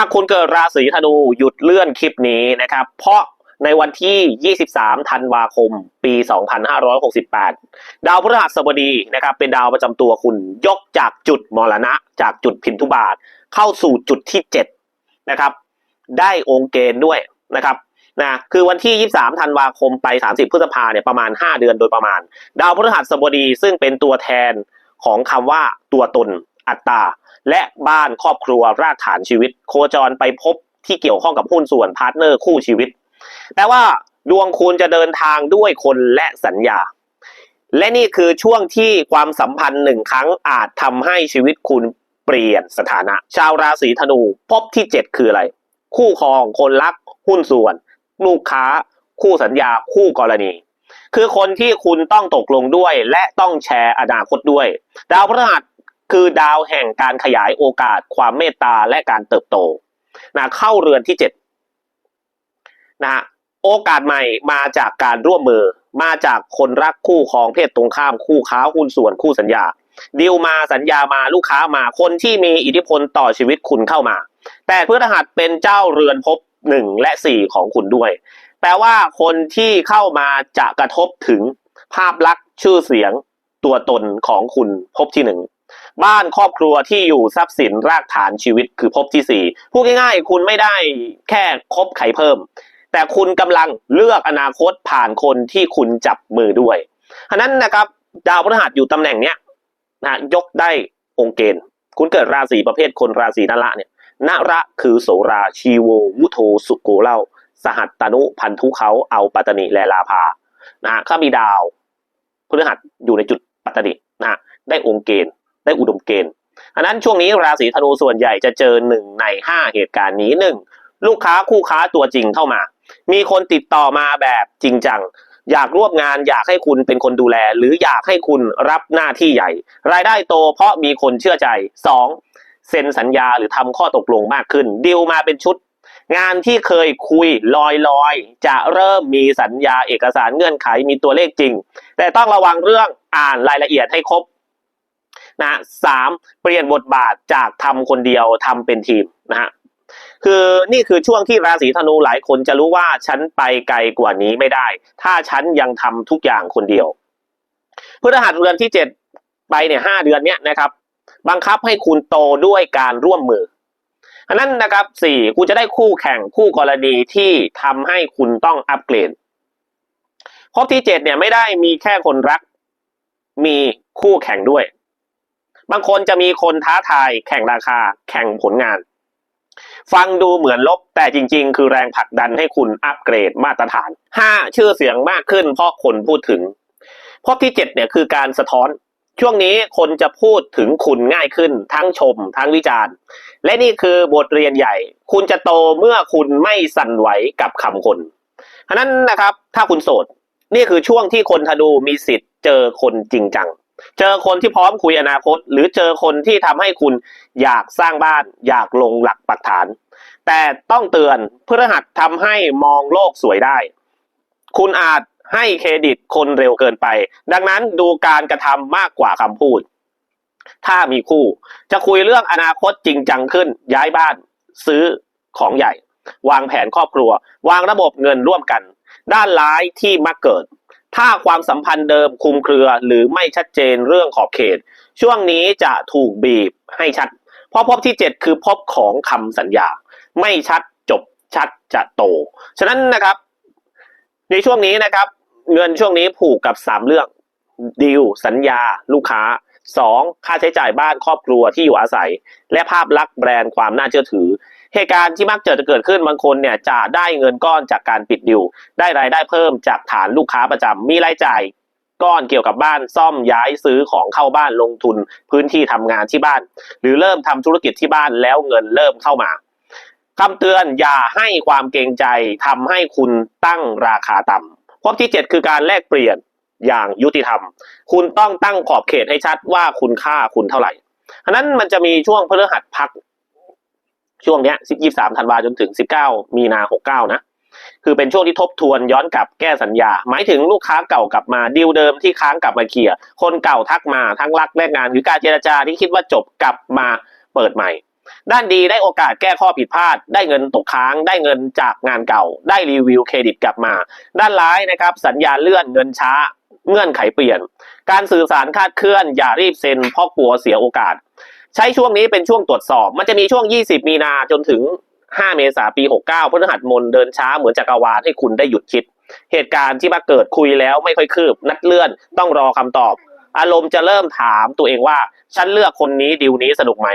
ถ้าคุณเกิดราศีธนูหยุดเลื่อนคลิปนี้นะครับ เพราะในวันที่ 23 ธันวาคม ปี 2568 ดาวพฤหัสบดีนะครับ เป็นดาวประจำตัวคุณยกจากจุดมรณะ จากจุดพินทุบาท เข้าสู่จุดที่ 7 นะครับ ได้องค์เกณฑ์ด้วยนะครับนะคือวันที่ 23 ธันวาคมไป 30 พฤษภาเนี่ยประมาณ 5 เดือนโดยประมาณ ดาวพฤหัสบดีซึ่งเป็นตัวแทนของคำว่าตัวตนอัตตา และบ้านครอบครัวรากฐานชีวิต โคจรไปพบที่เกี่ยวข้องกับหุ้นส่วนพาร์ทเนอร์คู่ชีวิตแต่ว่าดวงคุณจะเดินทางด้วยคนและสัญญา และนี่คือช่วงที่ความสัมพันธ์หนึ่งครั้งอาจทำให้ชีวิตคุณเปลี่ยนสถานะ ชาวราศีธนูพบที่ 7 คืออะไร คู่ครองคนรัก หุ้นส่วน ลูกค้า คู่สัญญา คู่กรณี คือคนที่คุณต้องตกลงด้วย และต้องแชร์อนาคตด้วย ดาวพฤหัส คือดาวแห่งการขยายโอกาส ความเมตตาและการเติบโตนะเข้าเรือนที่เจ็ดนะโอกาสใหม่มาจากการร่วมมือ มาจากคนรักคู่ครองเพศตรงข้ามคู่ค้าหุ้นส่วนคู่สัญญาดีลมาสัญญามาลูกค้ามาคนที่มีอิทธิพลต่อชีวิตคุณเข้ามา แต่พฤหัสเป็นเจ้าเรือนภพหนึ่งและสี่ของคุณด้วย แปลว่าคนที่เข้ามาจะกระทบถึงภาพลักษณ์ชื่อเสียงตัวตนของคุณภพที่หนึ่ง บ้านครอบครัวที่อยู่ทรัพย์สินรากฐานชีวิตคือภพที่สี่พูดง่ายๆ คุณไม่ได้แค่คบไขเพิ่ม แต่คุณกำลังเลือกอนาคตผ่านคนที่คุณจับมือด้วยฉะนั้นนะครับ ดาวพฤหัสอยู่ตำแหน่งเนี้ยนะยกได้องค์เกณฑ์ คุณเกิดราศีประเภทคนราศีนละเนี่ยนระคือโสราชีโววุโทสุโกเล่า สหัตตนุพันธุเขาเอาปัตตนิแลลาภานะฮะข้ามีดาวพฤหัสอยู่ในจุดปัตตนินะฮะได้องค์เกณฑ์ ได้อุดมเกณฑ์อันนั้นช่วงนี้ราศีธนูส่วนใหญ่จะเจอหนึ่งในห้าเหตุการณ์นี้หนึ่งลูกค้าคู่ค้าตัวจริงเข้ามา มีคนติดต่อมาแบบจริงจังอยากร่วมงานอยากให้คุณเป็นคนดูแล หรืออยากให้คุณรับหน้าที่ใหญ่ รายได้โตเพราะมีคนเชื่อใจสองเซ็นสัญญาหรือทำข้อตกลงมากขึ้นดีลมาเป็นชุด งานที่เคยคุยลอยลอยๆจะเริ่มมีสัญญาเอกสารเงื่อนไขมีตัวเลขจริง แต่ต้องระวังเรื่องอ่านรายละเอียดให้ครบ นะสามเปลี่ยนบทบาทจากทำคนเดียวทำเป็นทีมนะฮะคือนี่คือช่วงที่ราศีธนูหลายคนจะรู้ว่าฉันไปไกลกว่านี้ไม่ได้ ถ้าฉันยังทำทุกอย่างคนเดียวพฤหัสเดือนที่เจ็ดไปเนี่ยห้าเดือนเนี้ยนะครับ บังคับให้คุณโตด้วยการร่วมมืออันนั้นนะครับสี่คุณจะได้คู่แข่งคู่กรณีที่ทำให้คุณต้องอัปเกรดพบที่เจ็ดเนี่ยไม่ได้มีแค่คนรัก มีคู่แข่งด้วย บางคนจะมีคนท้าทายแข่งราคาแข่งผลงาน ฟังดูเหมือนลบแต่จริง ๆ คือแรงผลักดันให้คุณอัปเกรดมาตรฐานห้าชื่อเสียงมากขึ้นเพราะคนพูดถึงพบที่เจ็ดเนี่ยคือการสะท้อน ช่วงนี้คนจะพูดถึงคุณง่ายขึ้น ทั้งชม ทั้งวิจารณ์ และนี่คือบทเรียนใหญ่ คุณจะโตเมื่อคุณไม่สั่นไหวกับคำคนฉะนั้นนะครับถ้าคุณโสด นี่คือช่วงที่คนธนูมีสิทธิ์เจอคนจริงจัง เจอคนที่พร้อมคุยอนาคต หรือเจอคนที่ทำให้คุณอยากสร้างบ้าน อยากลงหลักปักฐาน แต่ต้องเตือนพฤหัสทำให้มองโลกสวยได้ คุณอาจให้เครดิตคนเร็วเกินไป ดังนั้นดูการกระทำมากกว่าคำพูด ถ้ามีคู่ จะคุยเรื่องอนาคตจริงจังขึ้น ย้ายบ้าน ซื้อของใหญ่ วางแผนครอบครัว วางระบบเงินร่วมกัน ด้านร้ายที่มักเกิด ถ้าความสัมพันธ์เดิมคุมเครือหรือไม่ชัดเจนเรื่องขอบเขต ช่วงนี้จะถูกบีบให้ชัดเพราะพบที่ 7 คือพบของคำสัญญา ไม่ชัดจบชัดจะโต ฉะนั้นนะครับ ในช่วงนี้นะครับ เงินช่วงนี้ผูกกับ 3 เรื่องดีลสัญญา ลูกค้า 2. ค่าใช้จ่ายบ้านครอบครัวที่อยู่อาศัย และภาพลักษณ์แบรนด์ความน่าเชื่อถือ เหตุการณ์ที่มักเจอจะเกิดขึ้นบางคนเนี่ยจะได้เงินก้อนจากการปิดดิว ได้รายได้เพิ่มจากฐานลูกค้าประจำมีรายจ่ายก้อนเกี่ยวกับบ้านซ่อมย้ายซื้อของเข้าบ้านลงทุนพื้นที่ทำงานที่บ้าน หรือเริ่มทำธุรกิจที่บ้านแล้วเงินเริ่มเข้ามาคำเตือนอย่าให้ความเกรงใจทำให้คุณตั้งราคาต่ำพบที่ 7 คือการแลกเปลี่ยนอย่างยุติธรรม คุณต้องตั้งขอบเขตให้ชัดว่าคุณค่าคุณเท่าไหร่อันนั้นมันจะมีช่วงพฤหัสพัก ช่วงเนี้ย23ธันวาจนถึง19มีนา69นะ คือเป็นช่วงที่ทบทวนย้อนกลับแก้สัญญา หมายถึงลูกค้าเก่ากลับมาดีลเดิมที่ค้างกลับมาเคลียร์คนเก่าทักมาทั้งรักและงานหรือการเจรจาที่คิดว่าจบกลับมาเปิดใหม่ ด้านดีได้โอกาสแก้ข้อผิดพลาด ได้เงินตกค้าง ได้เงินจากงานเก่า ได้รีวิวเครดิตกลับมา ด้านร้ายนะครับ สัญญาเลื่อนเงินช้า เงื่อนไขเปลี่ยน การสื่อสารคาดเคลื่อน อย่ารีบเซ็นเพราะกลัวเสียโอกาส ใช้ช่วงนี้เป็นช่วงตรวจสอบ มันจะมีช่วง 20 มีนาจนถึง 5 เมษาปี 69พฤหัสมนเดินช้าเหมือนจักรวาลให้คุณได้หยุดคิด เหตุการณ์ที่มาเกิดคุยแล้วไม่ค่อยคืบนัดเลื่อนต้องรอคำตอบ อารมณ์จะเริ่มถามตัวเองว่า ฉันเลือกคนนี้ดิวนี้สนุกไหม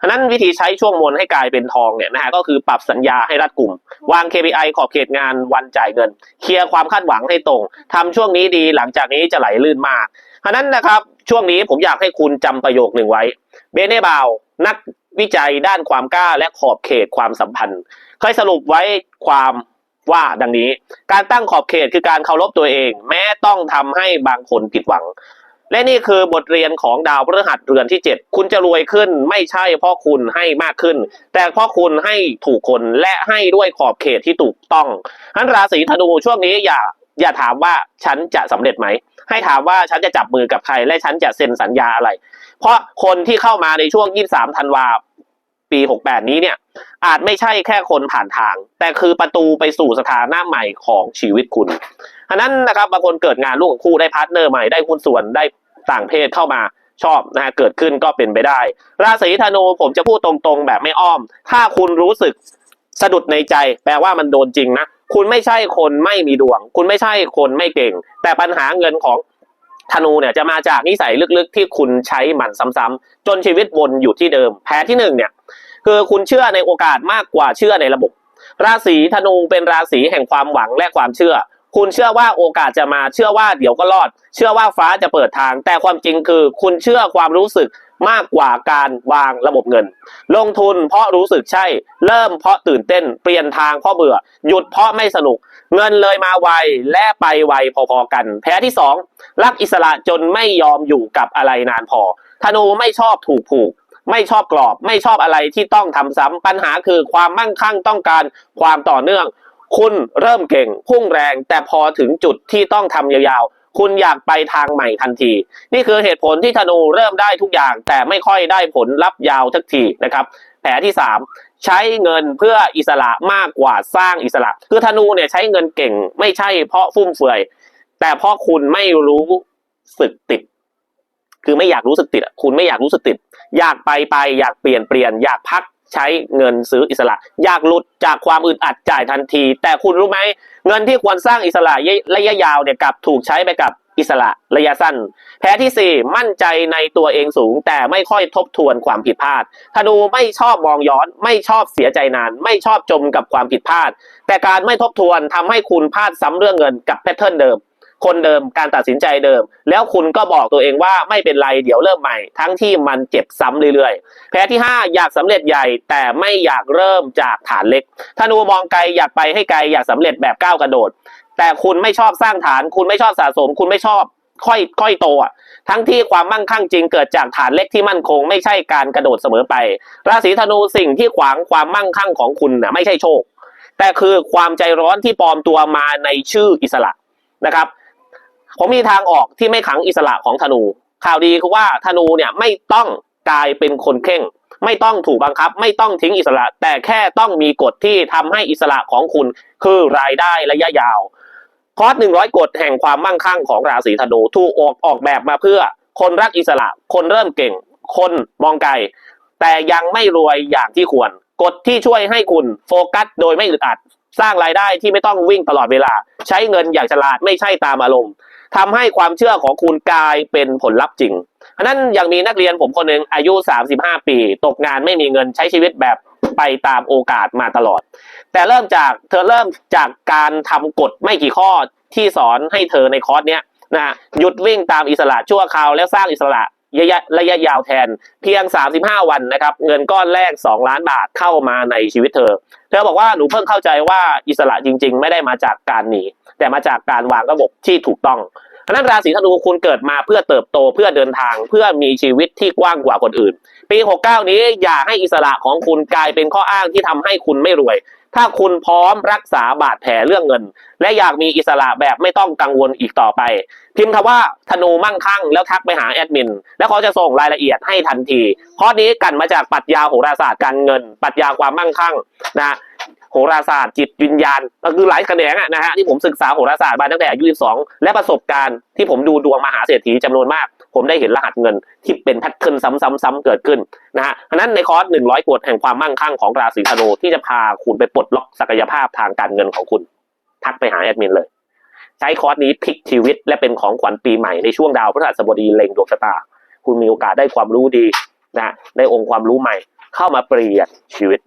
ฉะนั้นวิธีใช้ช่วงมนให้กลายเป็นทองเนี่ยนะฮะก็คือปรับสัญญาให้รัดกลุ่ม วาง KPI ขอบเขตงานวันจ่ายเงิน เคลียร์ความคาดหวังให้ตรงทำช่วงนี้ดีหลังจากนี้จะไหลลื่นมากฉะนั้นนะครับช่วงนี้ผมอยากให้คุณจำประโยคหนึ่งไว้เบเน่บาวนักวิจัยด้านความกล้าและขอบเขตความสัมพันธ์เคยสรุปไว้ความว่าดังนี้ การตั้งขอบเขตคือการเคารพตัวเอง แม้ต้องทำให้บางคนผิดหวัง และนี่คือบทเรียนของดาวพฤหัสเรือนที่ 7 คุณจะรวยขึ้นไม่ใช่เพราะคุณให้มากขึ้น แต่เพราะคุณให้ถูกคนและให้ด้วยขอบเขตที่ถูกต้องนั้นราศีธนูช่วงนี้อย่าอย่าถามว่าฉันจะสำเร็จไหม ให้ถามว่าฉันจะจับมือกับใคร และฉันจะเซ็นสัญญาอะไร เพราะคนที่เข้ามาในช่วง 23 ธันวาปี 68 นี้เนี่ย อาจไม่ใช่แค่คนผ่านทาง แต่คือประตูไปสู่สถานะใหม่ของชีวิตคุณ ฉะนั้นนะครับบางคนเกิดงานร่วมกับคู่ได้พาร์ทเนอร์ใหม่ได้หุ้นส่วนได้ต่างเพศเข้ามาชอบนะฮะเกิดขึ้นก็เป็นไปได้ ราศีธนูผมจะพูดตรงๆ แบบไม่อ้อม ถ้าคุณรู้สึกสะดุดในใจ แปลว่ามันโดนจริงนะคุณไม่ใช่คนไม่มีดวง คุณไม่ใช่คนไม่เก่ง แต่ปัญหาเงินของธนูเนี่ยจะมาจากนิสัยลึกๆ ที่คุณใช้มันซ้ำๆจนชีวิตวนอยู่ที่เดิม แพ้ที่หนึ่งเนี่ยคือคุณเชื่อในโอกาสมากกว่าเชื่อในระบบ ราศีธนูเป็นราศีแห่งความหวังและความเชื่อ คุณเชื่อว่าโอกาสจะมาเชื่อว่าเดี๋ยวก็รอด เชื่อว่าฟ้าจะเปิดทาง แต่ความจริงคือ คุณเชื่อความรู้สึกมากกว่าการวางระบบเงิน ลงทุนเพราะรู้สึกใช่ เริ่มเพราะตื่นเต้นเปลี่ยนทางเพราะเบื่อ หยุดเพราะไม่สนุก เงินเลยมาไวและไปไวพอๆกัน แพ้ที่สองรักอิสระจนไม่ยอมอยู่กับอะไรนานพอธนูไม่ชอบถูกผูกไม่ชอบกรอบ ไม่ชอบอะไรที่ต้องทำซ้ำปัญหาคือความมั่งคั่งต้องการความต่อเนื่อง คุณเริ่มเก่งพุ่งแรง แต่พอถึงจุดที่ต้องทำยาวๆ คุณอยากไปทางใหม่ทันที นี่คือเหตุผลที่ธนูเริ่มได้ทุกอย่าง แต่ไม่ค่อยได้ผลลัพธ์ยาวทักทีนะครับแผลที่สามใช้เงินเพื่ออิสระมากกว่าสร้างอิสระ คือธนูเนี่ยใช้เงินเก่งไม่ใช่เพราะฟุ่มเฟือย แต่เพราะคุณไม่รู้สึกติด คือไม่อยากรู้สึกติดอะคุณไม่อยากรู้สึกติด อยากไปไปอยากเปลี่ยนเปลี่ยนอยากพัก ใช้เงินซื้ออิสระ อยากหลุดจากความอึดอัดจ่ายทันที แต่คุณรู้ไหมเงินที่ควรสร้างอิสระระยะยาวเนี่ยกลับถูกใช้ไปกับอิสระระยะสั้น แพ้ที่สี่มั่นใจในตัวเองสูง แต่ไม่ค่อยทบทวนความผิดพลาดธนูไม่ชอบมองย้อน ไม่ชอบเสียใจนาน ไม่ชอบจมกับความผิดพลาด แต่การไม่ทบทวนทำให้คุณพลาดซ้ำเรื่องเงินกับแพทเทิร์นเดิม คนเดิมการตัดสินใจเดิม แล้วคุณก็บอกตัวเองว่าไม่เป็นไรเดี๋ยวเริ่มใหม่ ทั้งที่มันเจ็บซ้ำเรื่อยๆ แพ้ที่ 5 อยากสำเร็จใหญ่ แต่ไม่อยากเริ่มจากฐานเล็กธนูมองไกลอยากไปให้ไกลอยากสำเร็จแบบก้าวกระโดด แต่คุณไม่ชอบสร้างฐาน คุณไม่ชอบสะสม คุณไม่ชอบค่อยค่อยโตอะทั้งที่ความมั่งคั่งจริงเกิดจากฐานเล็กที่มั่นคง ไม่ใช่การกระโดดเสมอไป ราศีธนูสิ่งที่ขวางความมั่งคั่งของคุณน่ะไม่ใช่โชค แต่คือความใจร้อนที่ปลอมตัวมาในชื่ออิสระนะครับ ผมมีทางออกที่ไม่ขังอิสระของธนู ข่าวดีคือว่าธนูเนี่ยไม่ต้องกลายเป็นคนเข่ง ไม่ต้องถูกบังคับ ไม่ต้องทิ้งอิสระ แต่แค่ต้องมีกฎที่ทำให้อิสระของคุณ คือรายได้ระยะยาว คอร์สหนึ่งร้อยกฎแห่งความมั่งคั่งของราศีธนูถูกออกออกแบบมาเพื่อ คนรักอิสระ คนเริ่มเก่ง คนมองไกล แต่ยังไม่รวยอย่างที่ควร กฎที่ช่วยให้คุณโฟกัสโดยไม่อึดอัด สร้างรายได้ที่ไม่ต้องวิ่งตลอดเวลา ใช้เงินอย่างฉลาดไม่ใช่ตามอารมณ์ ทำให้ความเชื่อของคุณกลายเป็นผลลัพธ์จริงอันนั้นยังมีนักเรียนผมคนหนึ่งอายุ 35 ปี ตกงานไม่มีเงินใช้ชีวิตแบบไปตามโอกาสมาตลอด แต่เริ่มจากเธอเริ่มจากการทำกฎไม่กี่ข้อที่สอนให้เธอในคอร์สเนี้ยนะหยุดวิ่งตามอิสระชั่วคราวแล้วสร้างอิสระ ระยะระยะยาวแทนเพียง 35 วันนะครับ เงินก้อนแรก 2 ล้านบาทเข้ามาในชีวิตเธอ เธอบอกว่าหนูเพิ่งเข้าใจว่าอิสระจริง ๆ ไม่ได้มาจากการหนีแต่มาจากการวางระบบที่ถูกต้องนั้นราศีธนูคุณเกิดมาเพื่อเติบโตเพื่อเดินทางเพื่อมีชีวิตที่กว้างกว่าคนอื่น ปี 69 นี้อย่าให้อิสระของคุณกลายเป็นข้ออ้างที่ทำให้คุณไม่รวย ถ้าคุณพร้อมรักษาบาดแผลเรื่องเงิน และอยากมีอิสระแบบไม่ต้องกังวลอีกต่อไป พิมพ์คำว่าธนูมั่งคั่งแล้วทักไปหาแอดมิน แล้วเขาจะส่งรายละเอียดให้ทันทีข้อนี้กันมาจากปรัชญาโหราศาสตร์การเงิน ปรัชญาความมั่งคั่งนะโหราศาสตร์จิตวิญญาณก็คือหลายแขนงนะฮะที่ผมศึกษาโหราศาสตร์มาตั้งแต่อายุ22และประสบการณ์ที่ผมดูดวงมหาเศรษฐีจำนวนมาก ผมได้เห็นรหัสเงินที่เป็นแพทเทิร์นซ้ำๆๆเกิดขึ้นนะฮะเพราะฉะนั้นในคอร์ส100กฎแห่งความมั่งคั่งของราศีธนูที่จะพาคุณไปปลดล็อกศักยภาพทางการเงินของคุณ ทักไปหาแอดมินเลย ใช้คอร์สนี้พลิกชีวิต และเป็นของขวัญปีใหม่ในช่วงดาวพฤหัสบดีเล็งดวงชะตา คุณมีโอกาสได้ความรู้ดีนะได้องค์ความรู้ใหม่ เข้ามาเปลี่ยนชีวิต